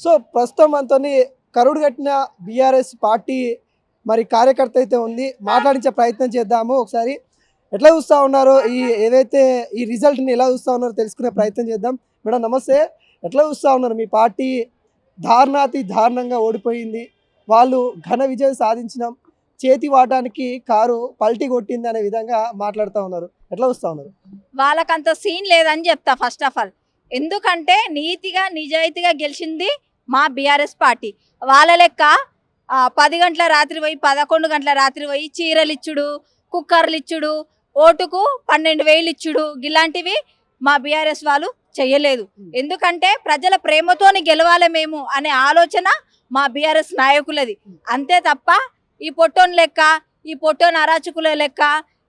So ప్రస్తుతం అంతని కరుడు కట్టిన బీఆర్ఎస్ పార్టీ మరి కార్యకర్త అయితే ఉంది. మాట్లాడించే ప్రయత్నం చేద్దాము ఒకసారి. ఎట్లా చూస్తూ ఉన్నారో ఈ ఏదైతే ఈ రిజల్ట్ని ఎలా చూస్తా ఉన్నారో తెలుసుకునే ప్రయత్నం చేద్దాం. మేడం నమస్తే. ఎట్లా చూస్తా ఉన్నారు మీ పార్టీ? దారుణాతి దారుణంగా ఓడిపోయింది. వాళ్ళు ఘన విజయం సాధించినాం. చేతి వాటానికి కారు పల్టీ కొట్టింది అనే విధంగా మాట్లాడుతూ ఉన్నారు. ఎట్లా వస్తూ ఉన్నారు? వాళ్ళకంత సీన్ లేదని చెప్తా ఫస్ట్ ఆఫ్ ఆల్. ఎందుకంటే నీతిగా నిజాయితీగా గెలిచింది మా బీఆర్ఎస్ పార్టీ. వాళ్ళ లెక్క పది గంటల రాత్రి పోయి పదకొండు గంటల రాత్రి పోయి చీరలు ఇచ్చుడు కుక్కర్లు ఇచ్చుడు ఓటుకు పన్నెండు వేలు ఇచ్చుడు ఇలాంటివి మా బీఆర్ఎస్ వాళ్ళు చెయ్యలేదు. ఎందుకంటే ప్రజల ప్రేమతోని గెలవాలి మేము అనే ఆలోచన మా బీఆర్ఎస్ నాయకులది. అంతే తప్ప ఈ పొట్టోన్ లెక్క ఈ పొట్టోన్ అరాచకుల లెక్క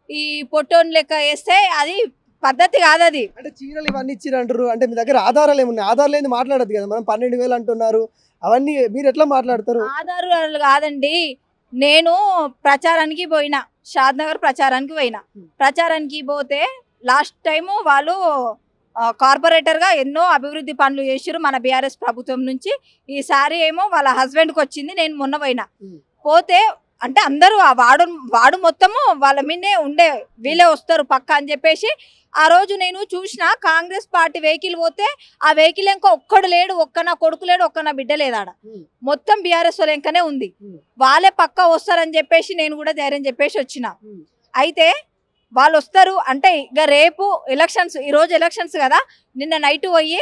ఈ పొట్టోన్ లెక్క వేస్తే అది పద్ధతి కాదు అది అంటే చీరలు ఇవన్నీ ఇచ్చిర్రు అంటారు అంటే మీ దగ్గర ఆధారాలు ఏమున్నాయి? ఆధారాలు ఏంది మాట్లాడదు కదా. మనం పన్నెండు వేలు అంటున్నారు. అవన్నీ మీరు ఎట్లా మాట్లాడతారు? ఆధారాలు కాదండి. నేను ప్రచారానికి పోయినా. షాద్ నగర్ ప్రచారానికి పోయినా. ప్రచారానికి పోతే లాస్ట్ టైము వాళ్ళు ఆ, కార్పొరేటర్గా ఎన్నో అభివృద్ధి పనులు చేసిరు మన బీఆర్ఎస్ ప్రభుత్వం నుంచి. ఈసారి ఏమో వాళ్ళ హస్బెండ్కి వచ్చింది. నేను మొన్న పోయినా. పోతే అంటే అందరూ ఆ వాడు వాడు మొత్తము వాళ్ళ మీదే ఉండే వీళ్ళే వస్తారు పక్క అని చెప్పేసి ఆ రోజు నేను చూసిన కాంగ్రెస్ పార్టీ వెహికల్ పోతే ఆ వెహికల్ ఇంకా ఒక్కడు లేడు ఒక్క నా కొడుకు లేడు ఒక్క నా బిడ్డ లేదాడ. మొత్తం బీఆర్ఎస్ వాళ్ళ ఉంది. వాళ్ళే పక్క వస్తారని చెప్పేసి నేను కూడా ధైర్యం చెప్పేసి వచ్చిన. అయితే వాళ్ళు వస్తారు అంటే ఇక రేపు ఎలక్షన్స్ ఈ రోజు ఎలక్షన్స్ కదా నిన్న నైట్ పోయి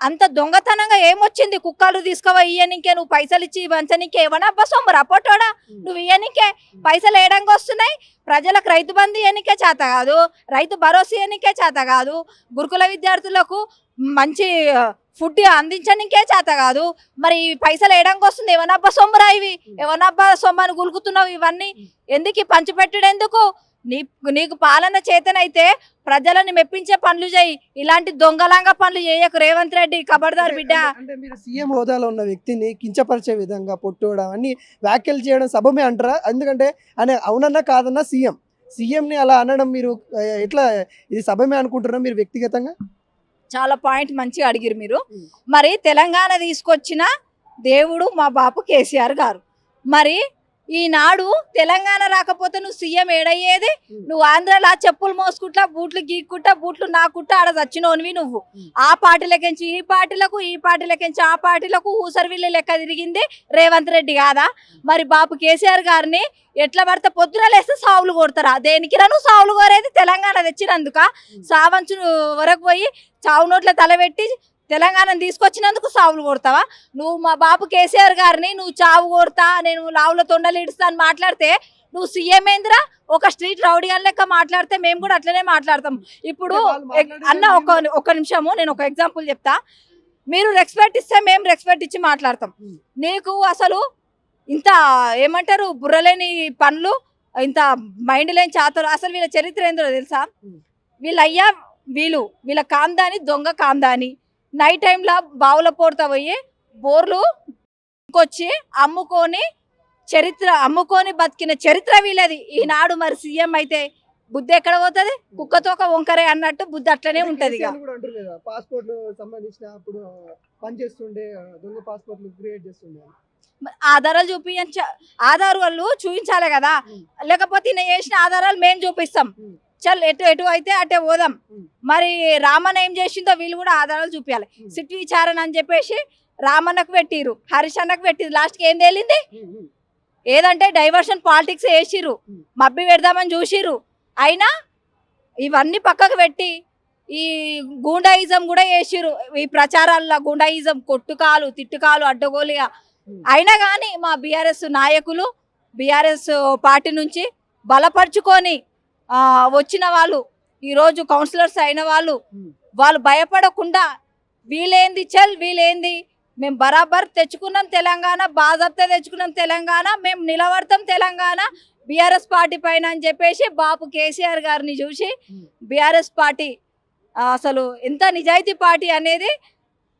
అంత దొంగతనంగా ఏమొచ్చింది? కుక్కలు తీసుకువా ఇయ్యనికే నువ్వు పైసలు ఇచ్చి వంచనికే ఏమన్నా? అబ్బా సొమ్మరు అప్పటోడా నువ్వు ఇయ్యనికే. పైసలు వేయడానికి వస్తున్నాయి? ప్రజలకు రైతు బంధు ఇయ్యనికే చేత కాదు. రైతు భరోసా ఇయ్యనికే చేత కాదు. గురుకుల విద్యార్థులకు మంచి ఫుడ్ అందించనికే చేత కాదు. మరి ఈ పైసలు వేయడానికి వస్తుంది ఏమన్నబ్బా సొమ్మరా ఇవి. ఏమన్నబ్బా సొమ్మని గులుకుతున్నావు ఇవన్నీ? ఎందుకు? పంచిపెట్టుడు ఎందుకు? నీ నీకు పాలన చేతనైతే ప్రజలను మెప్పించే పనులు చేయి. ఇలాంటి దొంగలంగా పనులు చేయకు రేవంత్ రెడ్డి కబర్దార్ బిడ్డ. అంటే- మీరు సీఎం హోదాలో ఉన్న వ్యక్తిని కించపరిచే విధంగా పొట్టోవడం అన్ని వ్యాఖ్యలు చేయడం సభమే అంటారా? ఎందుకంటే ఆయన అవునన్నా కాదన్నా సీఎం. సీఎంని అలా అనడం మీరు ఎట్లా ఇది సభమే అనుకుంటున్నారా మీరు వ్యక్తిగతంగా? చాలా పాయింట్ మంచిగా అడిగిరు మీరు. మరి తెలంగాణ తీసుకొచ్చిన దేవుడు మా బాపు కేసీఆర్ గారు. మరి ఈనాడు తెలంగాణ రాకపోతే నువ్వు సీఎం ఏడయ్యేది. నువ్వు ఆంధ్రాలో చెప్పులు మోసుకుంటా బూట్లు గీక్కుంటా బూట్లు నాకుంటా ఆడ చచ్చినోనివి నువ్వు. ఆ పార్టీలకించి ఈ పార్టీలకు ఈ పార్టీలకించి ఆ పార్టీలకు ఊసరివిల్లి లెక్క తిరిగింది రేవంత్ రెడ్డి కాదా? మరి బాపు కేసీఆర్ గారిని ఎట్లా పడితే పొద్దున లేస్తే సావులు కొడతారా? దేనికి నువ్వు సావులు కోరేది తెలంగాణ తెచ్చినందుక? సావంచు వరకు పోయి చావు నోట్ల తలబెట్టి తెలంగాణను తీసుకొచ్చినందుకు సావులు కొడతావా? నువ్వు మా బాపు కేసీఆర్ గారిని నువ్వు చావు కొడతా నేను లావుల తొండలు ఇడుస్తా అని మాట్లాడితే నువ్వు సీఎం ఏందిరా? ఒక స్ట్రీట్ రౌడీ అని లెక్క మాట్లాడితే మేము కూడా అట్లనే మాట్లాడతాం. ఇప్పుడు అన్న ఒక ఒక నిమిషము నేను ఒక ఎగ్జాంపుల్ చెప్తా. మీరు రెస్పెక్ట్ ఇస్తే మేము రెస్పెక్ట్ ఇచ్చి మాట్లాడతాం. నీకు అసలు ఇంత ఏమంటారు? బుర్రలేని పనులు ఇంత మైండ్ లేని చాతలు అసలు వీళ్ళ చరిత్ర ఏందో తెలుసా. వీళ్ళ అయ్యా వీళ్ళు వీళ్ళ కాందాని దొంగ కాందాని నైట్ టైంలో బావుల పోరుతా పోయి బోర్లు వచ్చి అమ్ముకొని చరిత్ర అమ్ముకొని బతికిన చరిత్ర వీళ్ళది ఈనాడు మరి సీఎం అయితే బుద్ధి ఎక్కడ పోతుంది కుక్కతోక వంకరే అన్నట్టు బుద్ధి అట్లనే ఉంటది ఇక కేసీఆర్ కూడా అంటారు కదా పాస్పోర్ట్ సంబంధించిన అప్పుడు పనిచేస్తుండే ఆ, దొంగ పాస్పోర్ట్లు క్రియేట్ చేస్తుండే అని. ఆధారాలు చూపించ ఆధారాలు చూపించాలి కదా. లేకపోతే ఈయన చేసిన ఆధారాలు మేము చూపిస్తాం. చల్ ఎటు ఎటు అయితే అటే పోదాం. మరి రామన్ ఏం చేసిందో వీళ్ళు కూడా ఆధారాలు చూపించాలి. సిట్ విచారణ అని చెప్పేసి రామన్నకు పెట్టిరు హరీష్ అన్నకు పెట్టిరు లాస్ట్కి ఏం తేలింది. ఏదంటే డైవర్షన్ పాలిటిక్స్ వేసిర్రు ఉమ్. మబ్బి పెడదామని చూసిర్రు అయినా ఇవన్నీ పక్కకు పెట్టి ఈ గూండాయిజం కూడా వేసిర్రు ఈ ప్రచారాల్లో గూండాయిజం కొట్టుకాలు తిట్టుకాలు అడ్డగోలుగా. అయినా కానీ మా బీఆర్ఎస్ నాయకులు బీఆర్ఎస్ పార్టీ నుంచి బలపరుచుకొని వచ్చిన వాళ్ళు ఈరోజు కౌన్సిలర్స్ అయిన వాళ్ళు. వాళ్ళు భయపడకుండా వీలేంది చల్ వీలేంది మేము బరాబర్ తెచ్చుకున్నాం తెలంగాణ బాజాబ్తా తెచ్చుకున్నాం తెలంగాణ మేము నిలబడతాం తెలంగాణ బీఆర్ఎస్ పార్టీ పైన అని చెప్పేసి బాపు కేసీఆర్ గారిని చూసి. బీఆర్ఎస్ పార్టీ అసలు ఎంత నిజాయితీ పార్టీ అనేది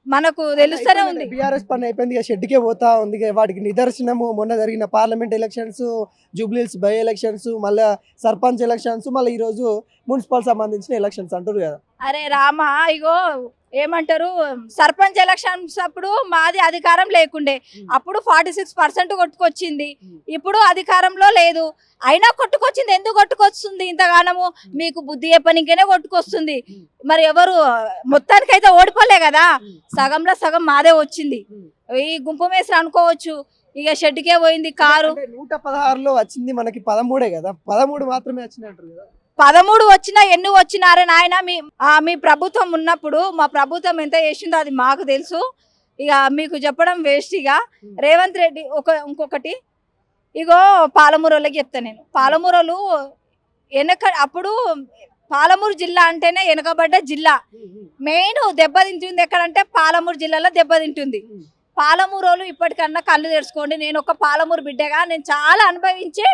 మనకు తెలుస్తూనే ఉంది. బీఆర్ఎస్ పని అయిపోయింది షెడ్కే పోతా ఉంది వాటికి నిదర్శనము. మొన్న జరిగిన పార్లమెంట్ ఎలక్షన్స్ జూబ్లీస్ బై ఎలక్షన్స్ మళ్ళీ సర్పంచ్ ఎలక్షన్స్ మళ్ళీ ఈరోజు మున్సిపల్ సంబంధించిన ఎలక్షన్స్ అంటారు కదా. అరే రామా ఇగో ఏమంటారు సర్పంచ్ ఎలక్షన్స్ అప్పుడు మాది అధికారం లేకుండే. అప్పుడు ఫార్టీ సిక్స్ పర్సెంట్ కొట్టుకొచ్చింది ఇప్పుడు అధికారంలో లేదు. అయినా కొట్టుకొచ్చింది. ఎందుకు కొట్టుకొస్తుంది ఇంతగానము? మీకు బుద్ధి చెప్పనికనే కొట్టుకొస్తుంది. మరి ఎవరు మొత్తానికైతే ఓడిపోలే కదా? సగంలో సగం మాదే వచ్చింది. ఈ గుంపు మేస్త్రి అనుకోవచ్చు. ఇక షెడ్కే పోయింది కారు. నూట పదహారులో వచ్చింది మనకి పదమూడే కదా? పదమూడు మాత్రమే వచ్చినాయి అంటారు కదా? పదమూడు వచ్చినా ఎన్ని వచ్చినారే నాయన? మీ మీ ప్రభుత్వం ఉన్నప్పుడు మా ప్రభుత్వం ఎంత చేసిందో అది మాకు తెలుసు. ఇక మీకు చెప్పడం వేస్ట్ ఇక. రేవంత్ రెడ్డి ఒక ఇంకొకటి. ఇగో పాలమూరులోకి చెప్తా నేను. పాలమూరలు వెనక అప్పుడు పాలమూరు జిల్లా అంటేనే వెనకబడ్డ జిల్లా. మెయిన్ దెబ్బతింటుంది ఎక్కడంటే పాలమూరు జిల్లాలో దెబ్బతింటుంది పాలమూరోలు ఇప్పటికన్నా కళ్ళు తెరుచుకోండి. నేను ఒక పాలమూరు బిడ్డగా నేను చాలా అనుభవించి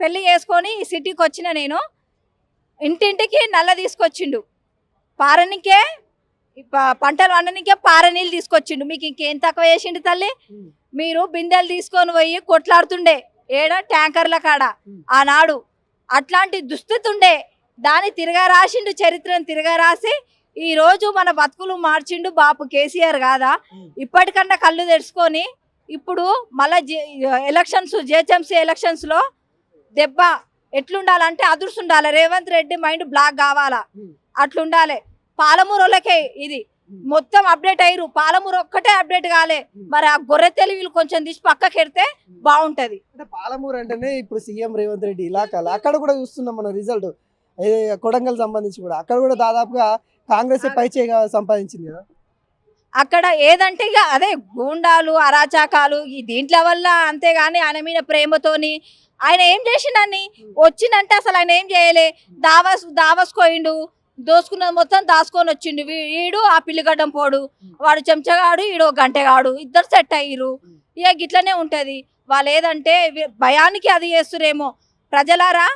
పెళ్ళి చేసుకొని ఈ సిటీకి వచ్చిన నేను. ఇంటింటికి నల్ల తీసుకొచ్చిండు. పారనికే పంటలు వండనికే పార నీళ్ళు తీసుకొచ్చిండు. మీకు ఇంకేం తక్కువ చేసిండు తల్లి? మీరు బిందెలు తీసుకొని పోయి కొట్లాడుతుండే. ఏడ? ట్యాంకర్ల కాడ. ఆనాడు అట్లాంటి దుస్థితి ఉండే దాన్ని తిరగా రాసిండు చరిత్రను తిరగా రాసి ఈ రోజు మన బతుకులు మార్చిండు బాపు కేసీఆర్ కాదా ఇప్పటికన్నా కళ్ళు తెరుచుకొని ఇప్పుడు మళ్ళా ఎలక్షన్స్ జిహెచ్ఎంసీ ఎలక్షన్స్లో దెబ్బ ఎట్లుండాలంటే అదుర్స్ ఉండాలి రేవంత్ రెడ్డి మైండ్ బ్లాక్ కావాలా? అట్లుండాలి. పాలమూరులకే ఇది. మొత్తం అప్డేట్ అయ్యారు పాలమూరు ఒక్కటే అప్డేట్ కాలే. మరి ఆ గొర్రె తెలివిలు కొంచెం తీసి పక్కకి ఎడితే బాగుంటది. అంటే పాలమూరు అంటేనే ఇప్పుడు సీఎం రేవంత్ రెడ్డి ఇలాకాల అక్కడ కూడా చూస్తున్నాం మన రిజల్ట్. కొడంగల్ సంబంధించి కూడా. అక్కడ కూడా దాదాపుగా కాంగ్రెస్ పై చేయి సంపాదించింది కదా. అక్కడ ఏదంటే ఇక అదే గూండాలు అరాచకాలు ఈ దీంట్ల వల్ల అంతేగాని ఆయన మీద ప్రేమతోని ఆయన ఏం చేసిండని వచ్చిందంటే అసలు ఆయన ఏం చేయలే. దావస్ దావస్కోయిండు. దోసుకున్నది మొత్తం దాచుకొని వచ్చిండు. వీ- వీడు ఆ పిల్లిగడ్డం పోడు. వాడు చెంచగాడు ఈడు గంటగాడు. ఇద్దరు సెట్ అయ్యారు ఇక గిట్లనే ఉంటుంది. వాళ్ళు ఏదంటే భయానికి అది చేస్తురేమో. ప్రజలారా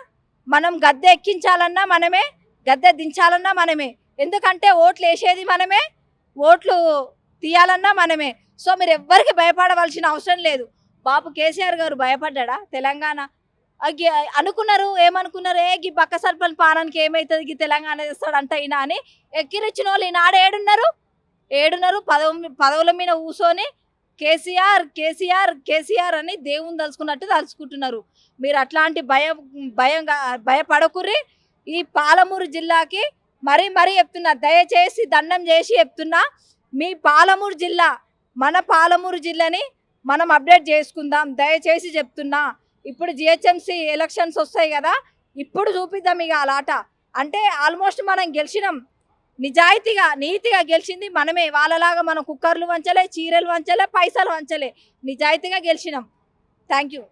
మనం గద్దె ఎక్కించాలన్నా మనమే గద్దె దించాలన్నా మనమే. ఎందుకంటే ఓట్లు వేసేది మనమే ఓట్లు తీయాలన్నా మనమే. సో మీరు ఎవ్వరికి భయపడవలసిన అవసరం లేదు. బాపు కేసీఆర్ గారు భయపడ్డా తెలంగాణ అనుకున్నారు ఏమనుకున్నారు? ఏ గీ బక్క సర్పంచ్ పానానికి ఏమవుతుంది గీ తెలంగాణ తెస్తాడంట ఈయన అని ఎక్కిరిచ్చిన వాళ్ళు ఈనాడు ఏడున్నారు. ఏడున్నారు పదవు పదవుల మీద కూర్చొని కేసీఆర్ కేసీఆర్ కేసీఆర్ అని దేవుని తలుచుకున్నట్టు తలుచుకుంటున్నారు. మీరు అట్లాంటి భయం భయంగా భయపడకుర్రి. ఈ పాలమూరు జిల్లాకి మరీ మరీ చెప్తున్నా దయచేసి దండం చేసి చెప్తున్నా మీ పాలమూరు జిల్లా మన పాలమూరు జిల్లాని మనం అప్డేట్ చేసుకుందాం. దయచేసి చెప్తున్నా ఇప్పుడు జిహెచ్ఎంసీ ఎలక్షన్స్ వస్తాయి కదా ఇప్పుడు చూపిద్దాం ఇక అలాట అంటే ఆల్మోస్ట్ మనం గెలిచినాం. నిజాయితీగా నీతిగా గెలిచింది మనమే. వాళ్ళలాగా మనం కుక్కర్లు వంచలే చీరలు వంచలే పైసలు వంచలే. నిజాయితీగా గెలిచినాం. Thank you